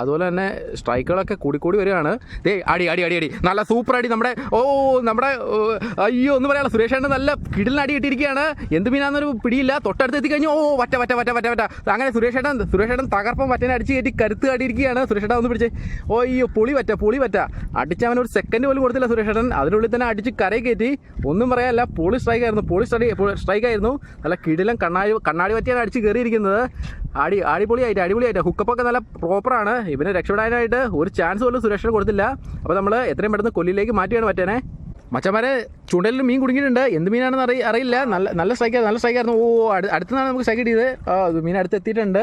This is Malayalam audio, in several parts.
അതുപോലെ തന്നെ സ്ട്രൈക്കുകളൊക്കെ കൂടിക്കൂടി വരികയാണ്. ദേ അടി അടി അടി അടി. നല്ല സൂപ്പർ അടി നമ്മുടെ ഓ നമ്മുടെ അയ്യോ ഒന്ന് പറയാനുള്ള സുരേഷ് ഏട്ടൻ നല്ല കിടിലിന് അടി കിട്ടിയിരിക്കുകയാണ് എന്ത് മീനാന്നൊരു പിടിയില്ല. തൊട്ടടുത്ത് എത്തിക്കഴിഞ്ഞു ഓ വറ്റ വറ്റ വറ്റ വറ്റ വറ്റ. അങ്ങനെ സുരേഷേട്ടൻ സുരേഷേട്ടൻ തകർപ്പം വറ്റനെ അടിച്ച് കയറ്റി കരുത്ത് കാട്ടിയിരിക്കുകയാണ്. സുരേഷേട്ടൻ ഒന്ന് പിടിച്ച്. ഓ അയ്യോ പുളി വറ്റ പുളി വറ്റ. അടിച്ച് അവൻ ഒരു സെക്കൻഡ് പോലും കൊടുത്തില്ല സുരേഷേട്ടൻ അതിനുള്ളിൽ തന്നെ അടിച്ച് കരയിൽ കയറ്റി. ഒന്നും പറയാല്ല പുളി സ്ട്രൈക്ക് ആയിരുന്നു. പൊളി സ്ട്രൈക്ക് സ്ട്രൈക്ക് ആയിരുന്നു. നല്ല കിടിലം കണ്ണാടി കണ്ണാടി പറ്റിയാണ് അടിച്ച് കയറിയിരിക്കുന്നത്. അടി അടിപൊളിയായിട്ട് അടിപൊളിയായിട്ട്. ഹുക്കപ്പൊക്കെ നല്ല പ്രോപ്പറാണ് ഇവന് രക്ഷപ്പെടാനായിട്ട് ഒരു ചാൻസ് പോലും സുരക്ഷ കൊടുത്തില്ല. അപ്പോൾ നമ്മൾ എത്രയും പെട്ടെന്ന് കൊല്ലിലേക്ക് മാറ്റിയാണ് പറ്റേനെ മച്ചന്മാരെ ചൂണ്ടലിൽ മീൻ കുടുങ്ങിയിട്ടുണ്ട്. എന്ത് മീനാണെന്ന് അറി അറിയില്ല. നല്ല നല്ല സ്ട്രൈക്ക് നല്ല സ്ട്രൈക്ക് ആയിരുന്നു. ഓ അടുത്ത് അടുത്തുനിന്നാണ് നമുക്ക് സ്ട്രൈക്ക് കിട്ടിയത്. മീൻ അടുത്ത് എത്തിയിട്ടുണ്ട്.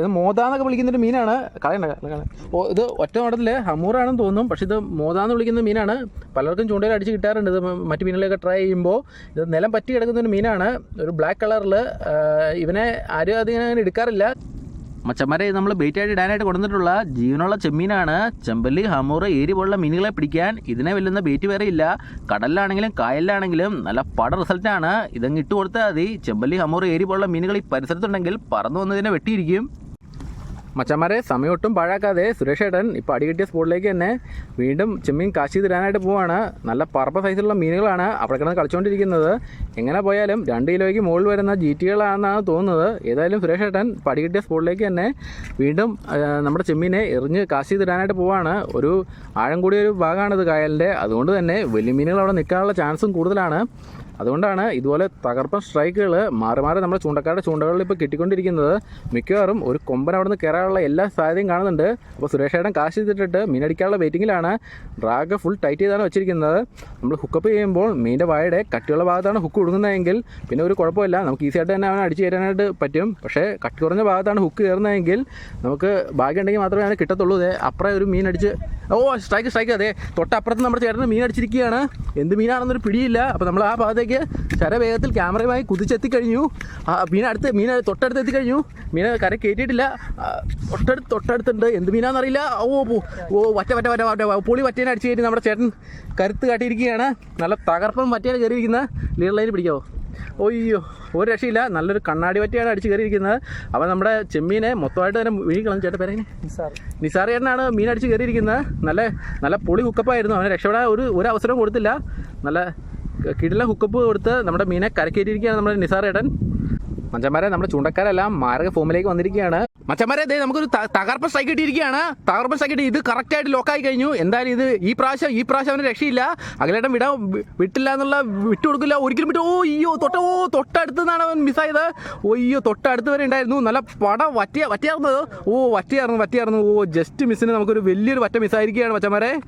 ഇത് മോതാന്നൊക്കെ വിളിക്കുന്നൊരു മീനാണ്. കളയണ്ട. ഓ ഇത് ഒറ്റ മോഡലിൽ ഹമൂറാണെന്ന് തോന്നും. പക്ഷേ ഇത് മോതാന്ന് വിളിക്കുന്ന മീനാണ്. പലർക്കും ചൂണ്ടയിൽ അടിച്ച് കിട്ടാറുണ്ട്. ഇത് മറ്റു മീനുകളൊക്കെ ട്രൈ ചെയ്യുമ്പോൾ ഇത് നിലം പറ്റി കിടക്കുന്ന ഒരു മീനാണ് ഒരു ബ്ലാക്ക് കളറിൽ ഇവനെ ആരും അധികം എടുക്കാറില്ല. മച്ചന്മാരെ നമ്മൾ ബെയിറ്റ് ആയിട്ട് ഇടാനായിട്ട് കൊടുത്തിട്ടുള്ള ജീവനുള്ള ചെമ്മീനാണ് ചെമ്പല്ലി ഹമൂർ ഏരി പോലുള്ള മീനുകളെ പിടിക്കാൻ ഇതിനെ വെല്ലുന്ന ബെയിറ്റ് വേറെ ഇല്ല. കടലിലാണെങ്കിലും കായലിലാണെങ്കിലും നല്ല പട റിസൾട്ടാണ് ഇതങ്ങ് ഇട്ട് കൊടുത്താൽ മതി. ചെമ്പല്ലി ഹമൂർ ഏരി പോലുള്ള മീനുകൾ ഈ പരിസരത്തുണ്ടെങ്കിൽ പറന്നു വന്നതിനെ വെട്ടിയിരിക്കും. മച്ചന്മാരെ സമയമൊട്ടും പാഴാക്കാതെ സുരേഷ് ഏട്ടൻ ഇപ്പോൾ അടികിട്ടിയ സ്പോട്ടിലേക്ക് തന്നെ വീണ്ടും ചെമ്മീൻ കാശി തരാനായിട്ട് പോവാണ്. നല്ല പറപ്പ സൈസിലുള്ള മീനുകളാണ് അവിടെ കിടന്ന് കളിച്ചുകൊണ്ടിരിക്കുന്നത് എങ്ങനെ പോയാലും രണ്ട് കിലോയ്ക്ക് മുകളിൽ വരുന്ന ജി ടികളാണെന്നാണ് തോന്നുന്നത്. ഏതായാലും സുരേഷ് ഏട്ടൻ ഇപ്പോൾ അടികിട്ടിയ സ്പോട്ടിലേക്ക് തന്നെ വീണ്ടും നമ്മുടെ ചെമ്മീനെ എറിഞ്ഞ് കാശി തരാനായിട്ട് പോവാണ്. ഒരു ആഴം കൂടിയ ഒരു ഭാഗമാണിത് കായലിന്റെ അതുകൊണ്ട് തന്നെ വലിയ മീനുകൾ അവിടെ നിൽക്കാനുള്ള ചാൻസും കൂടുതലാണ്. അതുകൊണ്ടാണ് ഇതുപോലെ തകർപ്പൻ സ്ട്രൈക്കുകൾ മാറി മാറി നമ്മുടെ ചൂണ്ടക്കാരുടെ ചൂണ്ടകളിൽ ഇപ്പോൾ കിട്ടിക്കൊണ്ടിരിക്കുന്നത്. മിക്കവാറും ഒരു കൊമ്പൻ അവിടെ നിന്ന് കയറാനുള്ള എല്ലാ സാധ്യതയും കാണുന്നുണ്ട്. അപ്പോൾ സുരേഷ് ഏട്ടൻ കാശ് ചെയ്തിട്ടിട്ട് മീനടിക്കാനുള്ള വെയിറ്റിങ്ങിലാണ് ഡ്രാഗ് ഫുൾ ടൈറ്റ് ചെയ്താണ് വെച്ചിരിക്കുന്നത്. നമ്മൾ ഹുക്കപ്പ് ചെയ്യുമ്പോൾ മീന്റെ വായുടെ കട്ടിയുള്ള ഭാഗത്താണ് ഹുക്ക് കൊടുക്കുന്നതെങ്കിൽ പിന്നെ ഒരു കുഴപ്പമില്ല. നമുക്ക് ഈസി ആയിട്ട് തന്നെ അവനെ അടിച്ച് കയറാനായിട്ട് പറ്റും. പക്ഷേ കട്ടി കുറഞ്ഞ ഭാഗത്താണ് ഹുക്ക് കയറുന്നതെങ്കിൽ നമുക്ക് ഭാഗ്യമുണ്ടെങ്കിൽ മാത്രമേ അവനെ കിട്ടത്തുള്ളൂ. അതെ അപ്പുറം ഒരു മീൻ അടിച്ച് ഓ സ്ട്രൈക്ക് സ്ട്രൈക്ക് അതെ തൊട്ടപ്പുറത്ത് നമ്മുടെ ചേട്ടന് മീൻ അടിച്ചിരിക്കുകയാണ്. എന്ത് മീനാണെന്നൊരു പിടിയില്ല. അപ്പോൾ നമ്മൾ ആ ഭാഗത്തേക്ക് ശരവേഗത്തിൽ ക്യാമറയുമായി കുതിച്ചെത്തിക്കഴിഞ്ഞു. കഴിഞ്ഞു മീനടുത്ത് മീന തൊട്ടടുത്ത് എത്തിക്കഴിഞ്ഞു. മീന കര കയറ്റിയിട്ടില്ല തൊട്ടടുത്ത് തൊട്ടടുത്തുണ്ട്. എന്ത് മീനാണെന്നറിയില്ല ഓ ഓ വറ്റ വറ്റ വറ്റ വറ്റ പുളി വറ്റേനെ അടിച്ച് കയറ്റി നമ്മുടെ ചേട്ടൻ കരുത്ത് കാട്ടിയിരിക്കുകയാണ്. നല്ല തകർപ്പം വറ്റേനെ കയറിയിരിക്കുന്ന. ലൈനിൽ പിടിക്കാവോ? ഒയ്യോ ഒരു രക്ഷയില്ല. നല്ലൊരു കണ്ണാടി വറ്റിയാണ് അടിച്ച് കയറിയിരിക്കുന്നത്. അപ്പം നമ്മുടെ ചെമ്മീനെ മൊത്തമായിട്ട് തന്നെ വീഴിക്കളഞ്ഞു ചേട്ടൻ പേരെ നിസാർ. നിസാർ ചേട്ടനാണ് മീൻ അടിച്ച് കയറിയിരിക്കുന്നത്. നല്ല നല്ല പൊളി കുക്കപ്പായിരുന്നു. അവനെ രക്ഷപ്പെടാൻ ഒരു ഒരു അവസരവും കൊടുത്തില്ല. നല്ല കിടില ഹുക്കപ്പ് കൊടുത്ത് നമ്മുടെ മീനെ കരക്കേറ്റിരിക്കുകയാണ് നമ്മുടെ നിസാർ ഏട്ടൻ. മച്ചന്മാരെ നമ്മുടെ ചൂണ്ടക്കാരെല്ലാം മാരക ഫോമിലേക്ക് വന്നിരിക്കുകയാണ്. മച്ചന്മാരെ ദേ നമുക്കൊരു ത- തകർപ്പൻ സ്ട്രൈക്ക് കിട്ടിയിരിക്കുകയാണ്. തകർപ്പൻ സ്ട്രൈക്ക് കിട്ടി. ഇത് കറക്റ്റായിട്ട് ലോക്കായി കഴിഞ്ഞു. എന്തായാലും ഇത് ഈ പ്രാവശ്യം ഈ പ്രാവശ്യം അവന് രക്ഷയില്ല. അകലേട്ടൻ വിടാൻ വിട്ടില്ല എന്നുള്ള വിട്ടു കൊടുക്കില്ല. ഒരിക്കലും വിട്ടു ഓ അയ്യോ തൊട്ട ഓ തൊട്ടടുത്ത് നിന്നാണ് അവൻ മിസ്സായത് അയ്യോ തൊട്ടടുത്ത് വരെ ഉണ്ടായിരുന്നു. നല്ല പടം വറ്റിയ വറ്റിയാർന്നത്. ഓ വറ്റിയായിരുന്നു വറ്റിയായിരുന്നു ഓ ജസ്റ്റ് മിസ്സിന് നമുക്കൊരു വലിയൊരു വറ്റ മിസ്സായിരിക്കുകയാണ് മച്ചന്മാരെ.